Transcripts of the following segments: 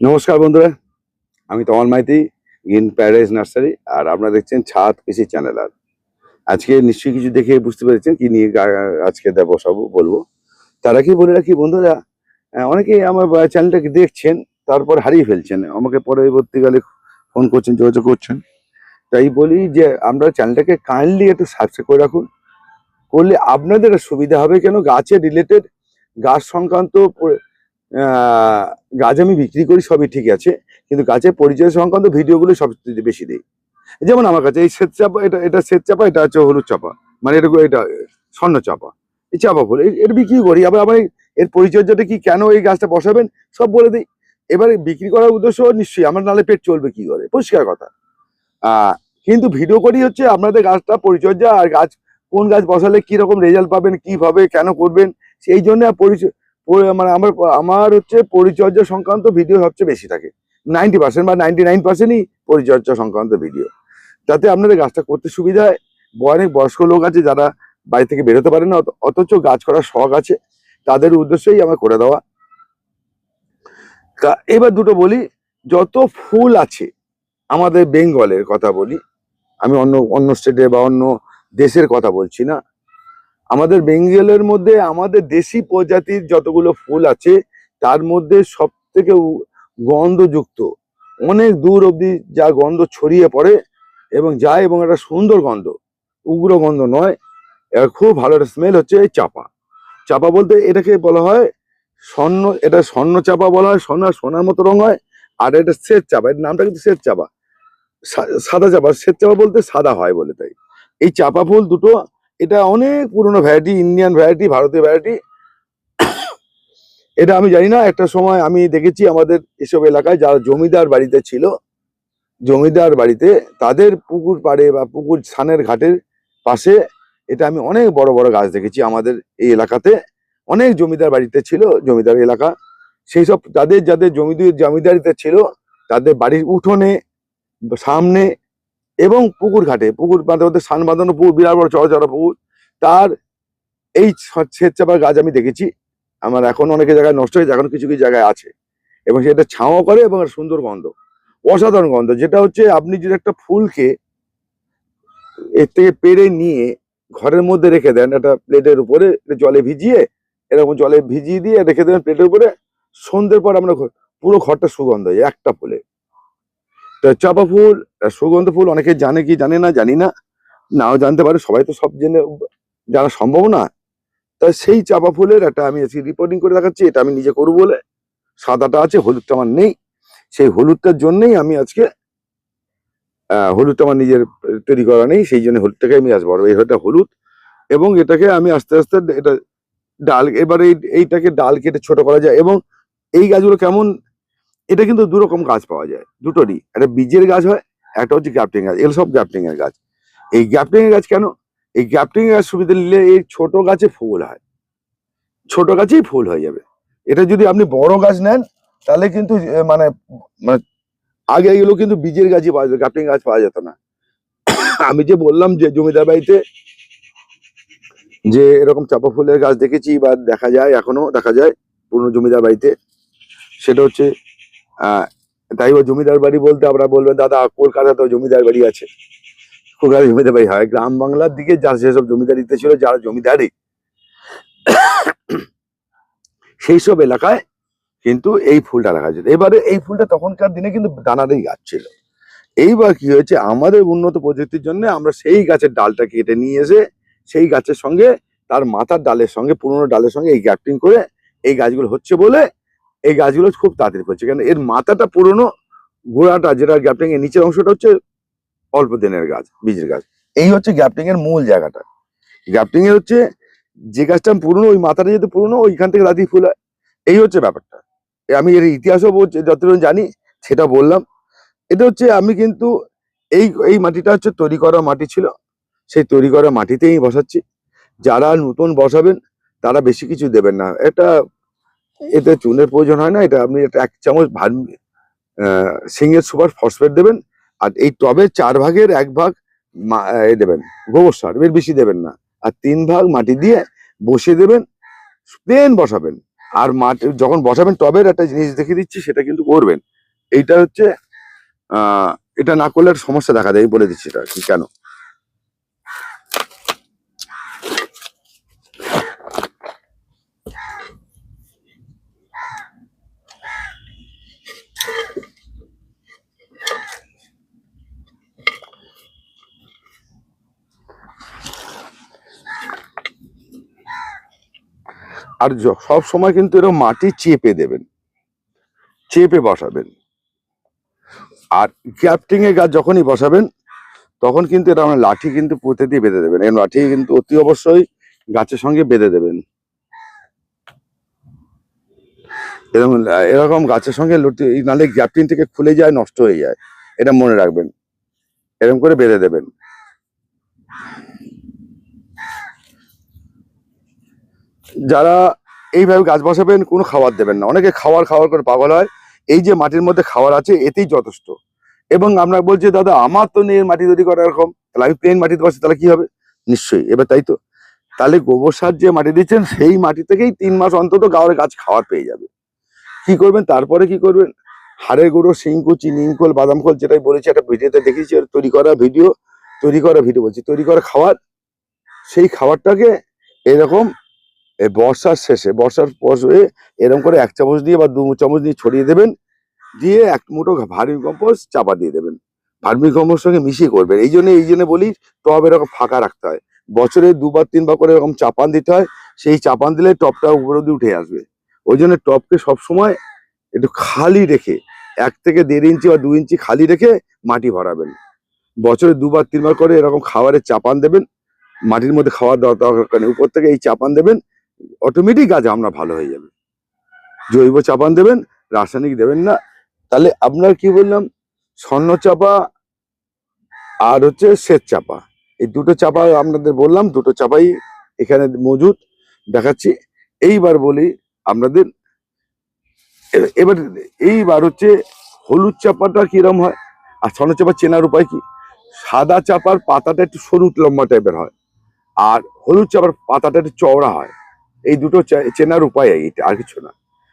নমস্কার বন্ধুরা আমি Tamal Maity green paradise nursery আর আপনারা দেখছেন ছাদ কৃষি চ্যানেল আর। আজকে নিশ্চয়ই কিছু দেখে বুঝতে পেরেছেন কি নিয়ে আজকে দেবো সব বলব। তারা কি বলে রাখি বন্ধুরা আহ, অনেকেই আমার চ্যানেলটাকে দেখছেন তারপর হারিয়ে ফেলছেন আমাকে পরবর্তীকালে ফোন করছেন যোগাযোগ করছেন। তাই বলি যে আমরা চ্যানেলটাকে কাইন্ডলি একটু সাবস্ক্রাইব করে রাখুন। করলে আপনাদের সুবিধা হবে কেন? গাছের রিলেটেড গাছ সংক্রান্ত গাছ আমি বিক্রি করি, সবই ঠিক আছে, কিন্তু গাছের পরিচয় সংক্রান্ত ভিডিওগুলো সবচেয়ে বেশি দিই। যেমন আমার কাছে এই শ্বেত চাপা, এটা এটা শ্বেত চাপা, এটা হচ্ছে হলুদ চাপা মানে এটা এটা, স্বর্ণ চাপা, এই চাপা ফুল এটা বিক্রি করি, আবার এই- এর পরিচর্যাটা কি, কেন এই গাছটা বসাবেন, সব বলে দিই। এবারে বিক্রি করার উদ্দেশ্য নিশ্চয়ই, আমার নালে পেট চলবে কি করে, পরিষ্কার কথা। কিন্তু ভিডিও করি হচ্ছে আপনাদের গাছটা পরিচর্যা, আর গাছ, কোন গাছ বসালে কি রকম রেজাল্ট পাবেন কীভাবে কেন করবেন, সেই জন্য পরিচয় পরি- মানে আমার আমার হচ্ছে পরিচর্যা সংক্রান্ত ভিডিও সবচেয়ে বেশি থাকে। নাইনটি পার্সেন্ট বা নাইনটি নাইন পার্সেন্টই পরিচর্যা সংক্রান্ত ভিডিও তাতে আপনাদের গাছটা করতে সুবিধা হয়। অনেক বয়স্ক লোক আছে যারা বাড়ি থেকে বেরোতে পারে না অথ- অথচ গাছ করার শখ আছে। তাদের উদ্দেশ্যেই আমার করে দেওয়া। এবার দুটো বলি, যত ফুল আছে, আমাদের বেঙ্গলের কথা বলি, আমি অন্য অন্য স্টেটে বা অন্য দেশের কথা বলছি না। আমাদের বেঙ্গলের মধ্যে আমাদের দেশি প্রজাতির যতগুলো ফুল আছে, তার মধ্যে সব থেকে গন্ধযুক্ত। অনেক দূর অবধি যা গন্ধ ছড়িয়ে পড়ে এবং যায় এবং একটা সুন্দর গন্ধ। উগ্র গন্ধ নয় খুব ভালো একটা স্মেল হচ্ছে এই চাপা। চাপা বলতে এটাকে বলা হয় স্বর্ণ, এটা স্বর্ণ চাপা বলা হয় সোনা সোনার মতো রং হয়, আর এটা শ্বেত চাপা, এর নামটা কিন্তু শ্বেত চাপা। সাদা চাপা শ্বেত চাপা বলতে সাদা হয় বলে তাই। এই চাপা ফুল দুটো এটা অনেক পুরনো ভ্যারাইটি ইন্ডিয়ান ভ্যারাইটি ভারতীয় ভ্যারাইটি এটা আমি জানি না, একটা সময় আমি দেখেছি আমাদের এসব এলাকায় যারা জমিদার বাড়িতে ছিল, জমিদার বাড়িতে তাদের পুকুর পাড়ে বা পুকুর ছানের ঘাটের পাশে এটা আমি অনেক বড় বড় গাছ দেখেছি আমাদের এই এলাকাতে। অনেক জমিদার বাড়িতে ছিল, জমিদার এলাকা। সেই সব তাদের যাদের জমিদার, জমিদারিতে ছিল, তাদের বাড়ির উঠোনে, সামনে এবং পুকুর ঘাটে, পুকুর বাঁধে সান বাঁধানো পুকুর, বিরাট বড় চড়া চড়া পুকুর। তার এই শ্বেত চাপার গাছ আমি দেখেছি। আমার এখন অনেক জায়গায় নষ্ট হয়েছে, এখন কিছু কিছু জায়গায় আছে। এবং সেটা ছাওয়া করে এবং সুন্দর গন্ধ, অসাধারণ গন্ধ। যেটা হচ্ছে আপনি যদি একটা ফুলকে এর থেকে পেরে নিয়ে ঘরের মধ্যে রেখে দেন, একটা প্লেটের উপরে জলে ভিজিয়ে, এরকম জলে ভিজিয়ে দিয়ে রেখে দেবেন প্লেটের উপরে, সন্ধ্যের পর আমরা পুরো ঘরটা সুগন্ধ হয় একটা ফুলে। চাপা ফুল সুগন্ধ ফুল অনেকে জানে কি জানে না, জানি না। নাও জানতে পারে, সবাই তো সব জেনে, জানা সম্ভব না। তা সেই চাপা ফুলের একটা আমি আজকে রিপোর্টিং করে দেখাচ্ছি, এটা আমি নিজে করব বলে। সাদাটা আছে, হলুদটা আমার নেই। সেই হলুদটার জন্যই আমি আজকে হলুদটা আমার নিজের তৈরি করা নেই, সেই জন্য হলুদটাকে আমি আসব। এই হলুদটা হলুদ, এবং এটাকে আমি আস্তে আস্তে এটা ডাল, এবারে এই- এইটাকে ডাল কেটে ছোট করা যায়, এবং এই গাছগুলো কেমন এটা কিন্তু দুরকম গাছ পাওয়া যায়, দুটোরই। একটা বীজের গাছ হয়, একটা হচ্ছে গ্যাপটিং গাছ। এগুলো সব গ্যাপটিং এর গাছ। এই গ্যাপটিং এর গাছ কেন? এই গ্যাপটিং এর গাছ সুবিধা নিলে এই ছোট গাছে ফুল হয়। ছোট গাছেই ফুল হয়ে যাবে। এটা যদি আপনি বড় গাছ নেন, তাহলে কিন্তু মানে মানে আগে এগুলো কিন্তু বীজের গাছই পাওয়া যেত, গ্যাপটিং গাছ পাওয়া যেত না। আমি যে বললাম যে জমিদার বাড়িতে যে এরকম চাপা ফুলের গাছ দেখেছি বা দেখা যায়, এখনও দেখা যায় পুরনো জমিদার বাড়িতে, সেটা হচ্ছে তাই ও জমিদার বাড়ি বলতে আমরা বলবেন, দাদা, কলকাতাতেও জমিদার বাড়ি আছে। কলকাতা জমিদার বাড়ি হয়। গ্রাম বাংলার দিকে যা যেসব জমিদারিতে ছিল, যারা জমিদারি সেই সব এলাকায় কিন্তু এই ফুলটা রাখা যেত। এবারে এই ফুলটা তখনকার দিনে কিন্তু দানারই গাছ ছিল। এইবার কি হয়েছে, আমাদের উন্নত প্রযুক্তির জন্য আমরা সেই গাছের ডালটা কেটে নিয়ে এসে সেই গাছের সঙ্গে, তার মাথার ডালের সঙ্গে, পুরোনো ডালের সঙ্গে এই গ্যাপটিং করে এই গাছগুলো হচ্ছে বলে এই গাছগুলো খুব তাড়াতাড়ি হচ্ছে কেন এর মাথাটা পুরোনো গোড়াটা যেটা গ্যাপটিং এর নিচের অংশটা হচ্ছে অল্প দিনের গাছ, বীজের গাছ। এই হচ্ছে গ্যাপটিং এর মূল জায়গাটা। গ্যাপটিং এর হচ্ছে যে গাছটা পুরনো, ওই মাথাটা যেহেতু পুরনো, ওইখান থেকে রাতি ফুল হয়। এই হচ্ছে ব্যাপারটা। আমি এর ইতিহাসও বলছি, যতটুকু জানি, সেটা বললাম। এটা হচ্ছে আমি কিন্তু এই এই মাটিটা হচ্ছে তৈরি করা মাটি ছিল। সেই তৈরি করা মাটিতেই বসাচ্ছি। যারা নতুন বসাবেন, তারা বেশি কিছু দেবেন না। এটা এতে চুনের প্রয়োজন হয় না, এটা আপনি এক চামচ ভান সিঙ্গেল সুপার ফসফেট দেবেন, আর এই টবের চার ভাগের এক ভাগ এ দেবেন, গোবর সার, এর বেশি দেবেন না, আর তিন ভাগ মাটি দিয়ে বসিয়ে দেবেন প্লেন বসাবেন, আর মাটি, যখন বসাবেন টবের একটা জিনিস দেখিয়ে দিচ্ছি, সেটা কিন্তু করবেন, এইটা হচ্ছে এটা না করলে সমস্যা দেখা দেয় বলে দিচ্ছি এটা কেন? আর সব সময় কিন্তু এরকম মাটি চেপে দেবেন। চেপে বসাবেন। আর ক্যাপটিং এ গাছ যখনই বসাবেন, তখন কিন্তু এটা আমরা লাঠি কিন্তু পুঁতে দিয়ে বেঁধে দেবেন। এই লাঠি কিন্তু অতি অবশ্যই গাছের সঙ্গে বেঁধে দেবেন। এরকম এরকম গাছের সঙ্গে লুটি নালে গ্যাপটিন থেকে খুলে যায়, নষ্ট হয়ে যায়। এটা মনে রাখবেন। এরকম করে বেঁধে দেবেন। যারা এইভাবে গাছ বসাবেন, কোনো খাবার দেবেন না। অনেকে খাবার খাওয়ার করে পাগল হয়। এই যে মাটির মধ্যে খাবার আছে, এতেই যথেষ্ট। এবং আমরা বলছি, দাদা, আমার তো নেই মাটি তৈরি করা এরকম, তাহলে আমি প্লেন মাটিতে বসি, তাহলে কি হবে? নিশ্চয়ই, এবার তাই তো। তাহলে গোবর সার যে মাটি দিচ্ছেন, সেই মাটি থেকেই তিন মাস অন্তত গাওয়ার গাছ খাওয়ার পেয়ে যাবে। কি করবেন? তারপরে কি করবেন? হাড়ের গুঁড়ো শিংকুচি নিমখোল বাদাম খোল, যেটাই বলেছি, একটা ভিডিওতে দেখেছি তৈরি করা ভিডিও, তৈরি করা ভিডিও বলছি। তৈরি করা খাবার সেই খাবারটাকে এরকম এই বর্ষার শেষে, বর্ষার পরে এরকম করে এক চামচ দিয়ে বা দু চামচ দিয়ে ছড়িয়ে দেবেন, দিয়ে এক মুঠো ভার্মি কম্পোস্ট চাপা দিয়ে দেবেন। ভার্মি কম্পোস্ট সঙ্গে মিশিয়ে করবেন। এই জন্য এই জন্য বলি, টব এরকম ফাঁকা রাখতে হয়। বছরে দুবার, তিনবার করে এরকম চাপান দিতে হয়। সেই চাপান দিলে টবটা উপরে দিয়ে উঠে আসবে। ওই জন্য টবকে সবসময় একটু খালি রেখে, এক থেকে দেড় ইঞ্চি বা দু ইঞ্চি খালি রেখে মাটি ভরাবেন। বছরে দুবার, তিনবার করে এরকম খাবারের চাপান দেবেন। মাটির মধ্যে খাওয়ার দরকার নেই। উপর থেকে এই চাপান দেবেন। অটোমেটিক গাছ আমরা ভালো হয়ে যাবে। জৈব চাপান দেবেন, রাসায়নিক দেবেন না। তাহলে আপনার কি বললাম? স্বর্ণ চাপা আর হচ্ছে শ্বেত চাপা। এই দুটো চাপা আপনাদের বললাম, দুটো চাপাই এখানে মজুদ দেখাচ্ছি, এইবার বলি আপনাদের এবার এইবার হচ্ছে হলুদ চাপাটা কিরম হয়? আর স্বর্ণ চাপা চেনার উপায় কি? সাদা চাপার পাতাটা একটু সরু লম্বা টাইপের হয়। আর হলুদ চাপার পাতাটা একটু চওড়া হয়। এই দুটো চেনার উপায় এইটা আর কিছু না।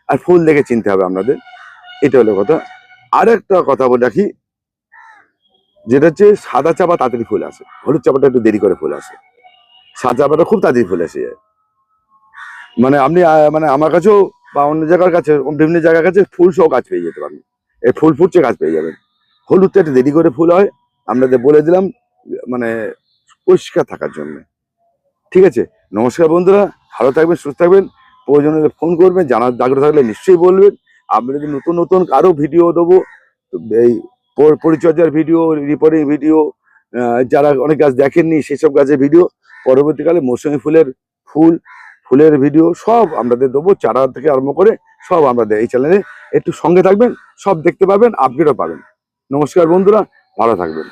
আর ফুল দেখে চিনতে হবে আপনাদের। এটা হলো কথা। আর একটা কথা বলে রাখি, যেটা হচ্ছে সাদা চাপা তাড়াতাড়ি ফুল আসে হলুদ চাপাটা একটু দেরি করে ফুল আসে। সাদা চাপাটা খুব তাড়াতাড়ি ফুল আসে যায়। মানে আপনি মানে আমার কাছেও বা অন্য জায়গার কাছে, বিভিন্ন জায়গার কাছে ফুল সহ গাছ পেয়ে যেতে পারেন। এই ফুল ফুটছে, গাছ পেয়ে যাবেন। হলুদটা একটু দেরি করে ফুল হয়। আপনাদের বলে দিলাম মানে পরিষ্কার থাকার জন্য। ঠিক আছে? নমস্কার বন্ধুরা। ভালো থাকবেন, সুস্থ থাকবেন। প্রয়োজন হলে ফোন করবেন, জানার আগ্রহ থাকলে নিশ্চয়ই বলবেন। আমি যদি নতুন নতুন আরও ভিডিও দেবো এই পরিচর্যার ভিডিও রিপোর্টিং ভিডিও যারা অনেক গাছ দেখেননি, সেসব গাছের ভিডিও পরবর্তীকালে মৌসুমী ফুলের ফুল, ফুলের ভিডিও সব আমাদের দেবো, চারা থেকে আরম্ভ করে সব আমরা এই চ্যানেলে একটু সঙ্গে থাকবেন, সব দেখতে পাবেন আপডেটও পাবেন। নমস্কার বন্ধুরা, ভালো থাকবেন।